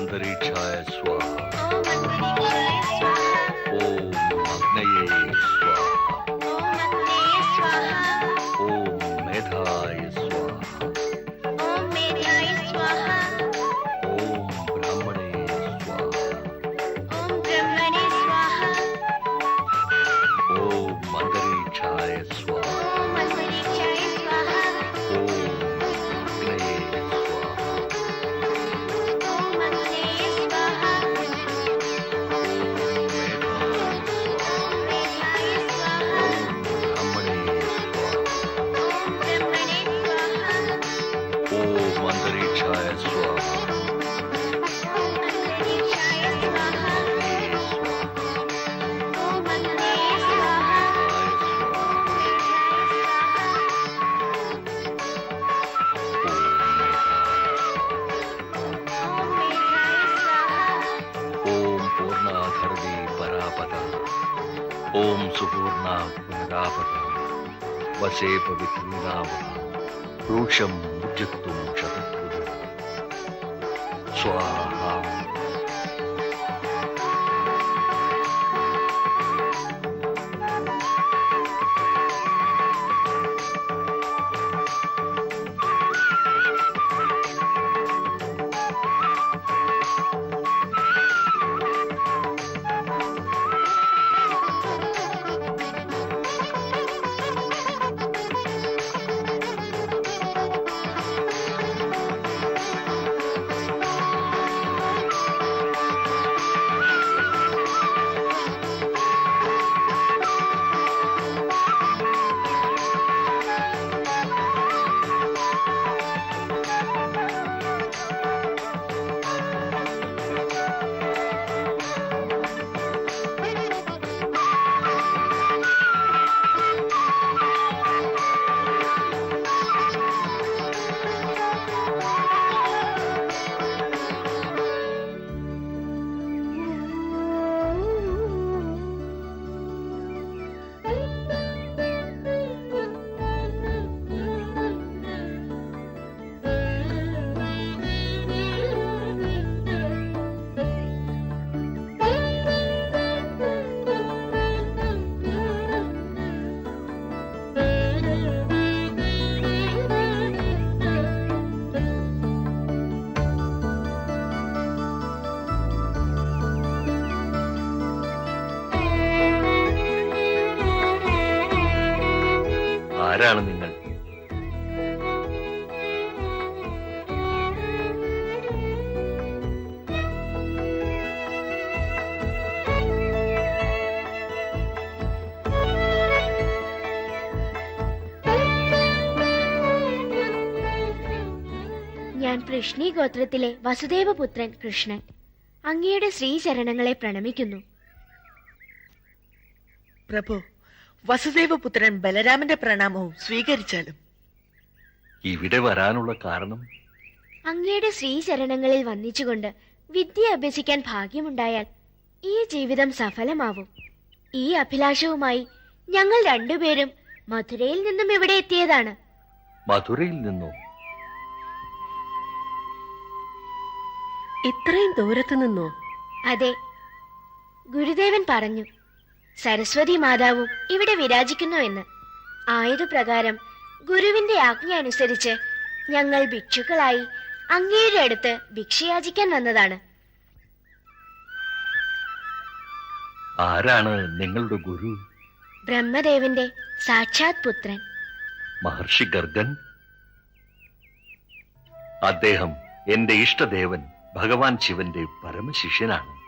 सौंदर्य छाया स्वा సేప వికృందావ రోషం ముజత్తు శతత్వ స్వాహా. കൃഷ്ണി ഗോത്രത്തിലെ വസുദേവപുത്രൻ കൃഷ്ണൻ അങ്ങയുടെ ശ്രീചരണങ്ങളെ പ്രണമിക്കുന്നു. പ്രഭു വസുദേവപുത്രൻ ബലരാമന്റെ പ്രണാമവും സ്വീകരിച്ചാലും. ഇവിടെ വരാനുള്ള കാരണം? അങ്ങയുടെ ശ്രീചരണങ്ങളിൽ വന്നിച്ചുകൊണ്ട് വിദ്യ അഭ്യസിക്കാൻ ഭാഗ്യമുണ്ടായാൽ ഈ ജീവിതം സഫലമാവും. ഈ അഭിലാഷവുമായി ഞങ്ങൾ രണ്ടുപേരും മധുരയിൽ നിന്നും ഇവിടെ എത്തിയതാണ്? മധുരയിൽ നിന്നോ? ഇത്രയും ദൂരത്തു നിന്നോ? അതെ. ഗുരുദേവൻ പറഞ്ഞു സരസ്വതി മാതാവും ഇവിടെ വിരാജിക്കുന്നു എന്ന്. ആയതുപ്രകാരം ഗുരുവിന്റെ ആജ്ഞ അനുസരിച്ച് ഞങ്ങൾ ഭിക്ഷുക്കളായി അങ്ങയുടെ അടുത്ത് ഭിക്ഷയാചിക്കാൻ വന്നതാണ്. ആരാണ് നിങ്ങളുടെ ഗുരു? ബ്രഹ്മദേവന്റെ സാക്ഷാത് പുത്രൻ. മഹർഷി ഗർഗൻ? അദ്ദേഹം എന്റെ ഇഷ്ടദേവൻ. ഭഗവാൻ ശിവന്റെ പരമശിഷ്യനാണ്.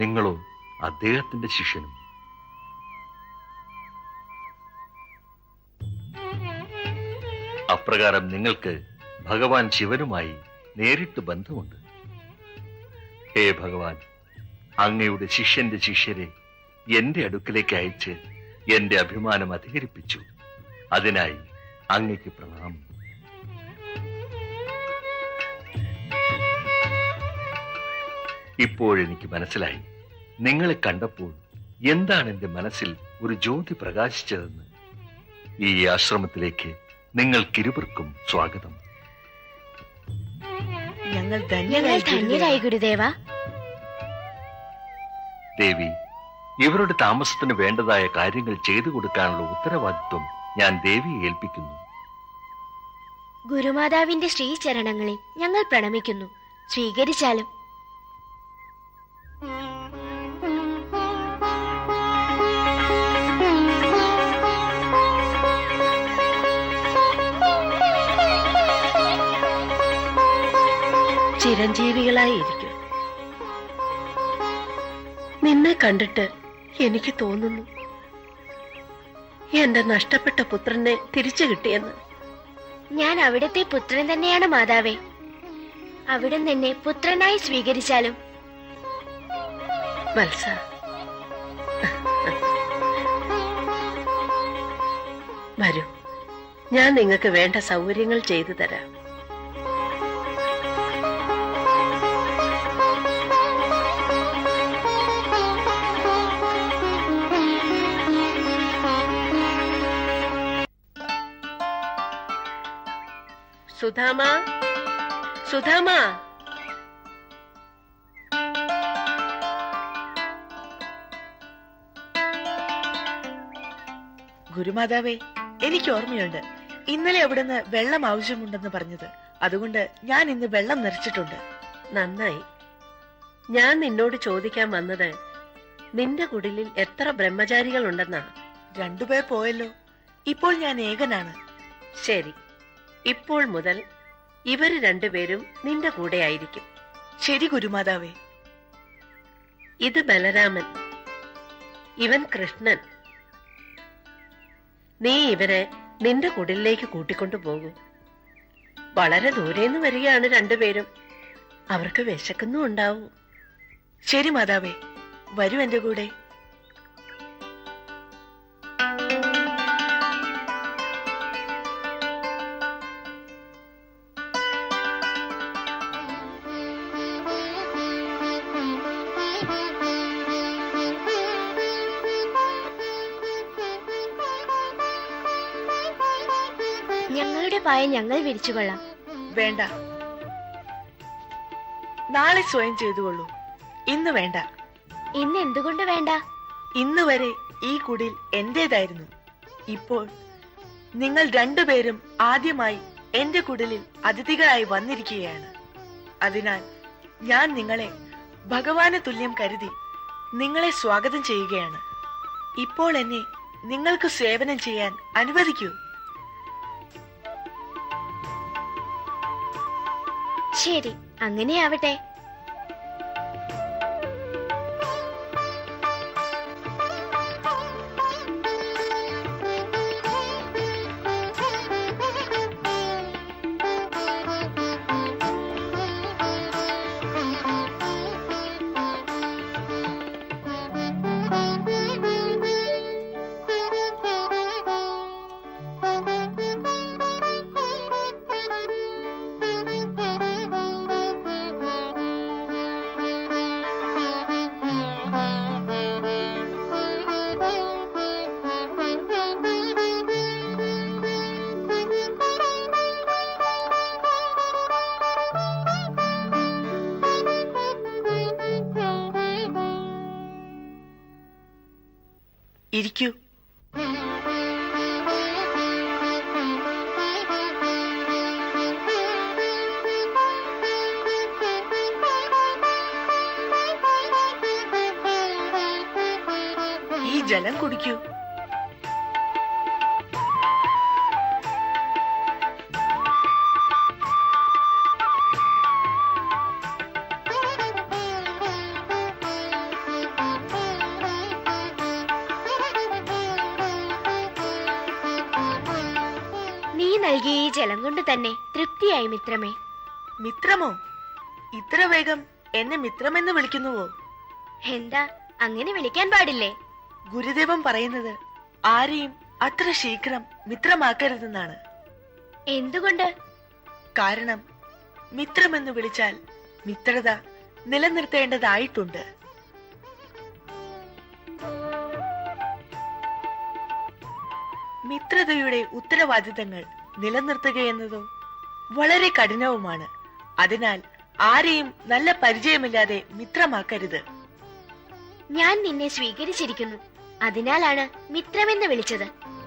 നിങ്ങളോ അദ്ദേഹത്തിന്റെ ശിഷ്യനും. അപ്രകാരം നിങ്ങൾക്ക് ഭഗവാൻ ശിവനുമായി നേരിട്ട് ബന്ധമുണ്ട്. ഹേ ഭഗവാൻ അങ്ങയുടെ ശിഷ്യന്റെ ശിഷ്യരെ എന്റെ അടുക്കിലേക്ക് അയച്ച് എന്റെ അഭിമാനം അധികരിപ്പിച്ചു. അതിനായി അങ്ങയ്ക്ക് പ്രണാമം. ഇപ്പോഴെനിക്ക് മനസ്സിലായി. നിങ്ങളെ കണ്ടപ്പോൾ എന്താണ് എന്റെ മനസ്സിൽ ഒരു ജ്യോതി പ്രകാശിച്ചതെന്ന്. ഈ ആശ്രമത്തിലേക്ക് നിങ്ങൾക്കിരുവർക്കും സ്വാഗതം. ഞങ്ങൾ ധന്യരായി ഗുരുദേവ. ദേവി ഇവരുടെ താമസത്തിന് വേണ്ടതായ കാര്യങ്ങൾ ചെയ്തു കൊടുക്കാനുള്ള ഉത്തരവാദിത്വം ഞാൻ ദേവിയെ ഏൽപ്പിക്കുന്നു. ഗുരുമാതാവിന്റെ ശ്രീചരണങ്ങളിൽ ഞങ്ങൾ പ്രണമിക്കുന്നു. സ്വീകരിച്ചാലും ചിരഞ്ജീവികളായിരിക്കും. നിന്നെ കണ്ടിട്ട് എനിക്ക് തോന്നുന്നു എന്റെ നഷ്ടപ്പെട്ട പുത്രനെ തിരിച്ചു കിട്ടിയെന്ന്. ഞാൻ അവിടത്തെ പുത്രൻ തന്നെയാണ് മാതാവേ. അവിടെ നിന്നെ പുത്രനായി സ്വീകരിച്ചാലും. വത്സ. വരൂ ഞാൻ നിങ്ങൾക്ക് വേണ്ട സൗകര്യങ്ങൾ ചെയ്തു തരാം. സുധാമ? സുധാമ? ഗുരുമാതാവേ എനിക്ക് ഓർമ്മയുണ്ട്. ഇന്നലെ അവിടുന്ന് വെള്ളം ആവശ്യമുണ്ടെന്ന് പറഞ്ഞത്. അതുകൊണ്ട് ഞാൻ ഇന്ന് വെള്ളം നിറച്ചിട്ടുണ്ട്. നന്നായി. ഞാൻ നിന്നോട് ചോദിക്കാൻ വന്നത് നിന്റെ കുടിലിൽ എത്ര ബ്രഹ്മചാരികൾ ഉണ്ടെന്നാണ് രണ്ടുപേർ പോയല്ലോ. ഇപ്പോൾ ഞാൻ ഏകനാണ്. ശരി. ഇപ്പോൾ മുതൽ ഇവർ രണ്ടുപേരും നിന്റെ കൂടെ ആയിരിക്കും ശരി ഗുരുമാതാവേ. ഇത് ബലരാമൻ. ഇവൻ കൃഷ്ണൻ. നീ ഇവരെ നിന്റെ കുടിലേക്ക് കൂട്ടിക്കൊണ്ടു പോകൂ. വളരെ ദൂരേന്ന് വരികയാണ് രണ്ടുപേരും. അവർക്ക് വിശക്കുന്നു ഉണ്ടാവും. ശരി മാതാവേ. വരൂ എന്റെ കൂടെ. പായ ഞങ്ങൾ വിരിച്ചുകൊള്ളാം വേണ്ട. നാളെ സ്വയം ചെയ്തുകൊള്ളൂ. ഇന്ന് വേണ്ട. ഇന്ന് എന്തുകൊണ്ട് വേണ്ട? ഇന്ന് വരെ ഈ കുടിൽ എന്റേതായിരുന്നു. ഇപ്പോൾ നിങ്ങൾ രണ്ടുപേരും ആദ്യമായി എന്റെ കുടിലിൽ അതിഥികളായി വന്നിരിക്കുകയാണ്. അതിനാൽ ഞാൻ നിങ്ങളെ ഭഗവാന് തുല്യം കരുതി നിങ്ങളെ സ്വാഗതം ചെയ്യുകയാണ്. ഇപ്പോൾ എന്നെ നിങ്ങൾക്ക് സേവനം ചെയ്യാൻ അനുവദിക്കൂ. ശരി അങ്ങനെയാവട്ടെ. ഇരിക്കൂ ജലം കുടിക്കൂ. തൃപ്തിയായി മിത്രമേ? മിത്രമോ? ഇത്ര വേഗം എന്നെ മിത്രമെന്ന് വിളിക്കുന്നുവോ? എന്താ അങ്ങനെ വിളിക്കാൻ പാടില്ലേ? ഗുരുദേവൻ പറയുന്നത് ആരെയും അത്ര ശീഘ്രം മിത്രമാക്കരുതെന്നാണ്. എന്തുകൊണ്ട്? കാരണം മിത്രമെന്ന് വിളിച്ചാൽ മിത്രത നിലനിർത്തേണ്ടതായിട്ടുണ്ട്. മിത്രതയുടെ ഉത്തരവാദിത്തങ്ങൾ നിലനിർത്തുകയെന്നതോ വളരെ കഠിനവുമാണ്. അതിനാൽ ആരെയും നല്ല പരിചയമില്ലാതെ മിത്രമാക്കരുത്. ഞാൻ നിന്നെ സ്വീകരിച്ചിരിക്കുന്നു. അതിനാലാണ് മിത്രമെന്ന് വിളിച്ചത്.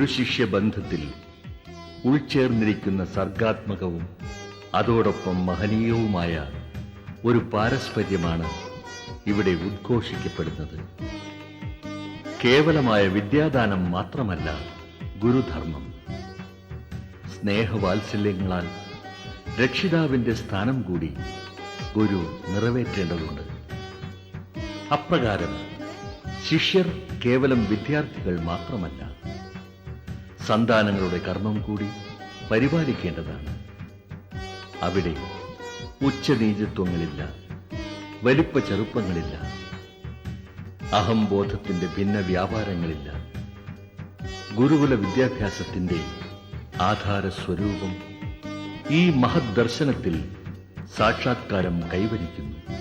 ഗുരുശിഷ്യ ബന്ധത്തിൽ ഉൾച്ചേർന്നിരിക്കുന്ന സർഗാത്മകവും അതോടൊപ്പം മഹനീയവുമായ ഒരു പാരസ്പര്യമാണ് ഇവിടെ ഉദ്ഘോഷിക്കപ്പെടുന്നത്. കേവലമായ വിദ്യാദാനം മാത്രമല്ല ഗുരുധർമ്മം. സ്നേഹവാത്സല്യങ്ങളാൽ രക്ഷിതാവിന്റെ സ്ഥാനം കൂടി ഗുരു നിറവേറ്റേണ്ടതുണ്ട്. അപ്രകാരം ശിഷ്യർ കേവലം വിദ്യാർത്ഥികൾ മാത്രമല്ല സന്താനങ്ങളുടെ കർമ്മം കൂടി പരിപാലിക്കേണ്ടതാണ്. അവിടെ ഉച്ചനീചത്വങ്ങളില്ല വലിപ്പ ചെറുപ്പങ്ങളില്ല അഹംബോധത്തിന്റെ ഭിന്ന വ്യാപാരങ്ങളില്ല ഗുരുകുല വിദ്യാഭ്യാസത്തിന്റെ ആധാരസ്വരൂപം ഈ മഹദ് ദർശനത്തിൽ സാക്ഷാത്കാരം കൈവരിക്കുന്നു.